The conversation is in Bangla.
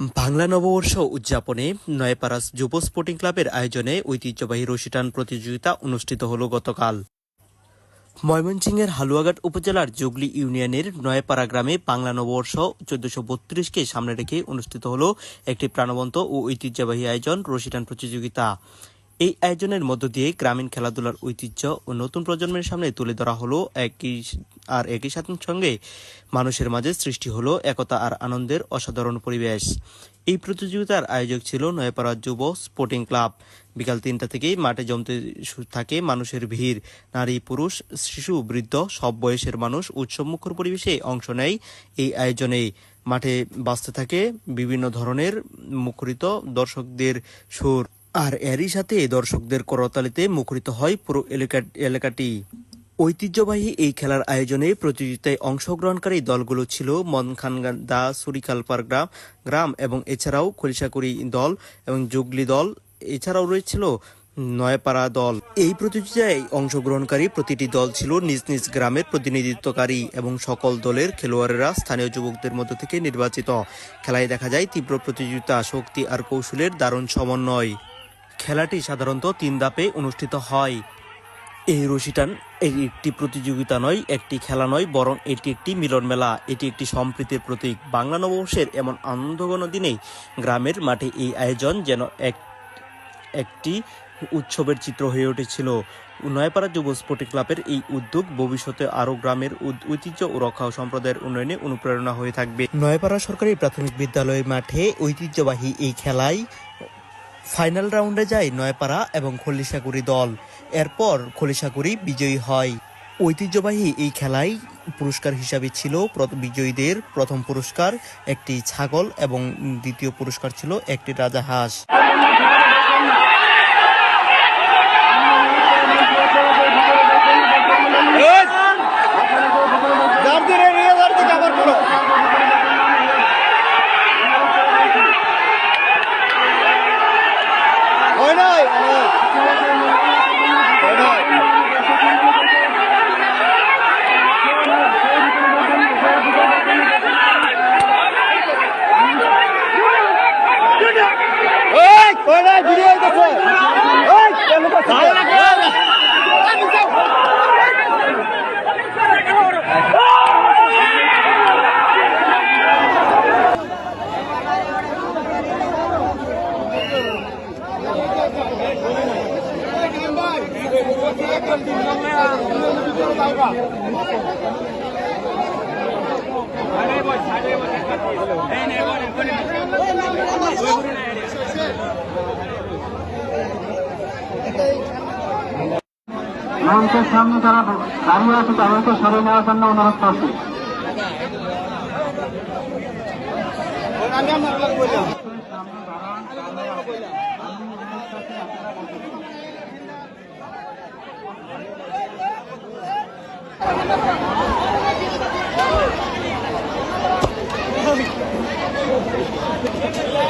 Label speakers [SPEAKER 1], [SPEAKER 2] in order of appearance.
[SPEAKER 1] বাংলা নববর্ষ উদযাপনে নয়পাড়া যুব স্পোর্টিং ক্লাবের আয়োজনে ঐতিহ্যবাহী রশিটান প্রতিযোগিতা অনুষ্ঠিত হল গতকাল। ময়মনসিংহের হালুয়াঘাট উপজেলার জুগলি ইউনিয়নের নয়পাড়া গ্রামে বাংলা নববর্ষ চোদ্দশো বত্রিশকে সামনে রেখে অনুষ্ঠিত হল একটি প্রাণবন্ত ও ঐতিহ্যবাহী আয়োজন রশিটান প্রতিযোগিতা। এই আয়োজনের মধ্য দিয়ে গ্রামীণ খেলাধুলার ঐতিহ্য ও নতুন প্রজন্মের সামনে তুলে ধরা হলো একই আর একই সাথে সঙ্গে মানুষের মাঝে সৃষ্টি হলো একতা আর আনন্দের অসাধারণ পরিবেশ। এই প্রতিযোগিতার আয়োজক ছিল নয়াপাড়া যুব স্পোর্টিং ক্লাব। বিকাল তিনটা থেকেই মাঠে জমতে থাকে মানুষের ভিড়। নারী, পুরুষ, শিশু, বৃদ্ধ, সব বয়সের মানুষ উৎসবমুখর পরিবেশে অংশ নেয় এই আয়োজনে। মাঠে বাঁচতে থাকে বিভিন্ন ধরনের মুখরিত দর্শকদের সুর। আর এরই সাথে দর্শকদের করতালিতে মুখরিত হয় পুরো এলাকা এলাকাটি। ঐতিহ্যবাহী এই খেলার আয়োজনে প্রতিযোগিতায় অংশগ্রহণকারী দলগুলো ছিল মনখানদা সুরিকালপার গ্রাম গ্রাম এবং এছাড়াও খলিশাকুড়ি দল এবং জুগলি দল, এছাড়াও রয়েছিল নয়পাড়া দল। এই প্রতিযোগিতায় অংশগ্রহণকারী প্রতিটি দল ছিল নিজ নিজ গ্রামের প্রতিনিধিত্বকারী এবং সকল দলের খেলোয়াড়েরা স্থানীয় যুবকদের মধ্য থেকে নির্বাচিত। খেলায় দেখা যায় তীব্র প্রতিযোগিতা, শক্তি আর কৌশলের দারুণ সমন্বয়। খেলাটি সাধারণত তিন ধাপে অনুষ্ঠিত হয়। এই রশিটান এই একটি প্রতিযোগিতা নয়, একটি খেলা নয়, বরং এটি একটি মিলন মেলা। এটি একটি সম্প্রীতির প্রতীক। বাংলা নববর্ষের এমন আনন্দঘন দিনে গ্রামের মাঠে এই আয়োজন যেন এক, একটি উৎসবের চিত্র হয়ে উঠেছিল। নয়পাড়া যুব স্পোর্টিং ক্লাবের এই উদ্যোগ ভবিষ্যতে আরও গ্রামের ঐতিহ্য ও রক্ষা সম্প্রদায়ের উন্নয়নে অনুপ্রেরণা হয়ে থাকবে। নয়পাড়া সরকারি প্রাথমিক বিদ্যালয় মাঠে ঐতিহ্যবাহী এই খেলায় ফাইনাল রাউন্ডে যায় নয়পাড়া এবং খলিশাগুড়ি দল। এরপর খলিশাগুড়ি বিজয়ী হয়। ঐতিহ্যবাহী এই খেলায় পুরস্কার হিসাবে ছিল বিজয়ীদের প্রথম পুরস্কার, একটি ছাগল এবং দ্বিতীয় পুরস্কার ছিল একটি রাজাহাঁস।
[SPEAKER 2] হয় ওই নাই ভিডিও হইতাছে ওই কেন
[SPEAKER 3] মঞ্চের সামনে যারা দাঁড়িয়ে আছে তাদেরকে সরে নেওয়ার জন্য অনুরোধ করছি
[SPEAKER 4] Arifan!